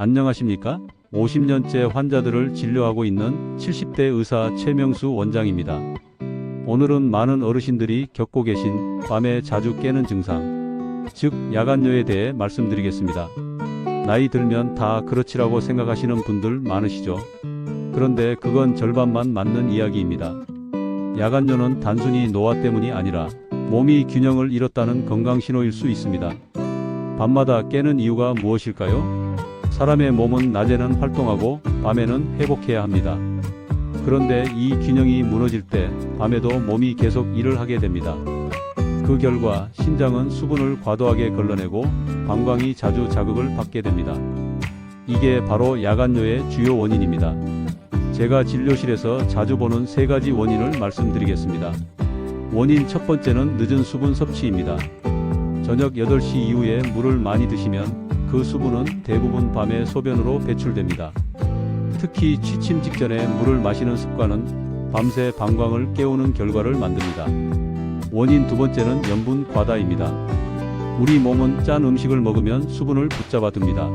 안녕하십니까? 50년째 환자들을 진료하고 있는 70대 의사 최명수 원장입니다. 오늘은 많은 어르신들이 겪고 계신 밤에 자주 깨는 증상, 즉 야간뇨에 대해 말씀드리겠습니다. 나이 들면 다 그렇지라고 생각하시는 분들 많으시죠? 그런데 그건 절반만 맞는 이야기입니다. 야간뇨는 단순히 노화 때문이 아니라 몸이 균형을 잃었다는 건강 신호일 수 있습니다. 밤마다 깨는 이유가 무엇일까요? 사람의 몸은 낮에는 활동하고 밤에는 회복해야 합니다. 그런데 이 균형이 무너질 때 밤에도 몸이 계속 일을 하게 됩니다. 그 결과 신장은 수분을 과도하게 걸러내고 방광이 자주 자극을 받게 됩니다. 이게 바로 야간뇨의 주요 원인입니다. 제가 진료실에서 자주 보는 세 가지 원인을 말씀드리겠습니다. 원인 첫 번째는 늦은 수분 섭취입니다. 저녁 8시 이후에 물을 많이 드시면 그 수분은 대부분 밤에 소변으로 배출됩니다. 특히 취침 직전에 물을 마시는 습관은 밤새 방광을 깨우는 결과를 만듭니다. 원인 두 번째는 염분 과다입니다. 우리 몸은 짠 음식을 먹으면 수분을 붙잡아 둡니다.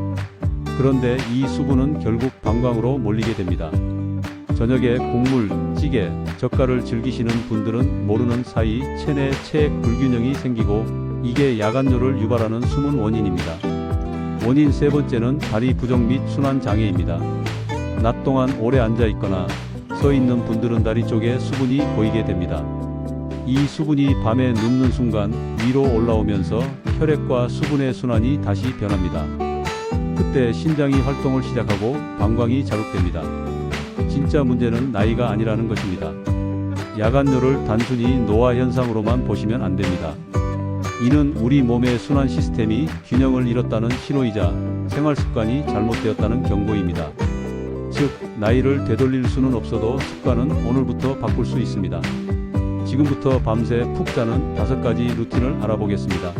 그런데 이 수분은 결국 방광으로 몰리게 됩니다. 저녁에 국물, 찌개, 젓갈을 즐기시는 분들은 모르는 사이 체내 체액 불균형이 생기고 이게 야간뇨를 유발하는 숨은 원인입니다. 원인 세 번째는 다리 부종 및 순환 장애입니다. 낮 동안 오래 앉아 있거나 서 있는 분들은 다리 쪽에 수분이 고이게 됩니다. 이 수분이 밤에 눕는 순간 위로 올라오면서 혈액과 수분의 순환이 다시 변합니다. 그때 신장이 활동을 시작하고 방광이 자극됩니다. 진짜 문제는 나이가 아니라는 것입니다. 야간뇨를 단순히 노화 현상으로만 보시면 안 됩니다. 이는 우리 몸의 순환 시스템이 균형을 잃었다는 신호이자 생활 습관이 잘못되었다는 경고입니다. 즉, 나이를 되돌릴 수는 없어도 습관은 오늘부터 바꿀 수 있습니다. 지금부터 밤새 푹 자는 다섯 가지 루틴을 알아보겠습니다.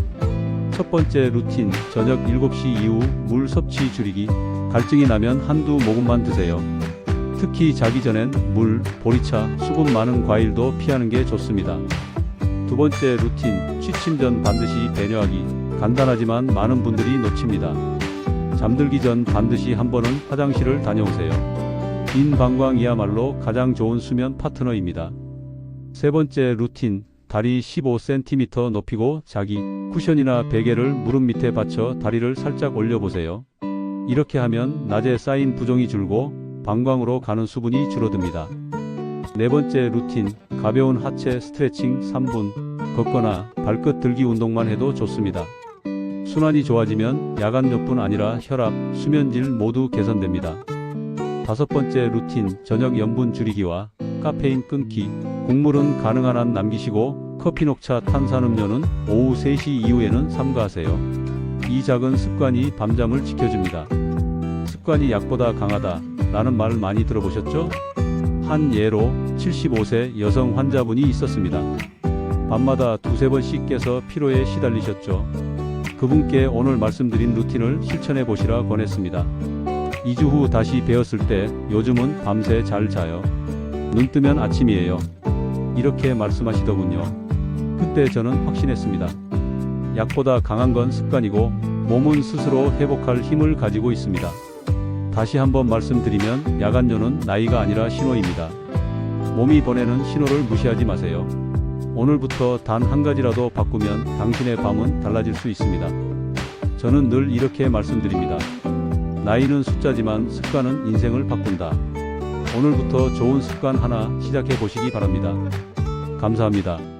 첫 번째 루틴, 저녁 7시 이후 물 섭취 줄이기. 갈증이 나면 한두 모금만 드세요. 특히 자기 전엔 물, 보리차, 수분 많은 과일도 피하는 게 좋습니다. 두 번째 루틴, 취침 전 반드시 배뇨하기. 간단하지만 많은 분들이 놓칩니다. 잠들기 전 반드시 한 번은 화장실을 다녀오세요. 빈 방광이야말로 가장 좋은 수면 파트너입니다. 세 번째 루틴, 다리 15cm 높이고 자기, 쿠션이나 베개를 무릎 밑에 받쳐 다리를 살짝 올려보세요. 이렇게 하면 낮에 쌓인 부종이 줄고 방광으로 가는 수분이 줄어듭니다. 네 번째 루틴, 가벼운 하체 스트레칭 3분, 걷거나 발끝 들기 운동만 해도 좋습니다. 순환이 좋아지면 야간뇨뿐 아니라 혈압, 수면질 모두 개선됩니다. 다섯 번째 루틴, 저녁 염분 줄이기와 카페인 끊기, 국물은 가능한 한 남기시고 커피, 녹차, 탄산음료는 오후 3시 이후에는 삼가하세요. 이 작은 습관이 밤잠을 지켜줍니다. 습관이 약보다 강하다 라는 말 많이 들어보셨죠? 한 예로 75세 여성 환자분이 있었습니다. 밤마다 두세 번씩 깨서 피로에 시달리셨죠. 그분께 오늘 말씀드린 루틴을 실천해 보시라 권했습니다. 2주 후 다시 배웠을 때 요즘은 밤새 잘 자요. 눈 뜨면 아침이에요. 이렇게 말씀하시더군요. 그때 저는 확신했습니다. 약보다 강한 건 습관이고 몸은 스스로 회복할 힘을 가지고 있습니다. 다시 한번 말씀드리면 야간뇨는 나이가 아니라 신호입니다. 몸이 보내는 신호를 무시하지 마세요. 오늘부터 단 한 가지라도 바꾸면 당신의 밤은 달라질 수 있습니다. 저는 늘 이렇게 말씀드립니다. 나이는 숫자지만 습관은 인생을 바꾼다. 오늘부터 좋은 습관 하나 시작해 보시기 바랍니다. 감사합니다.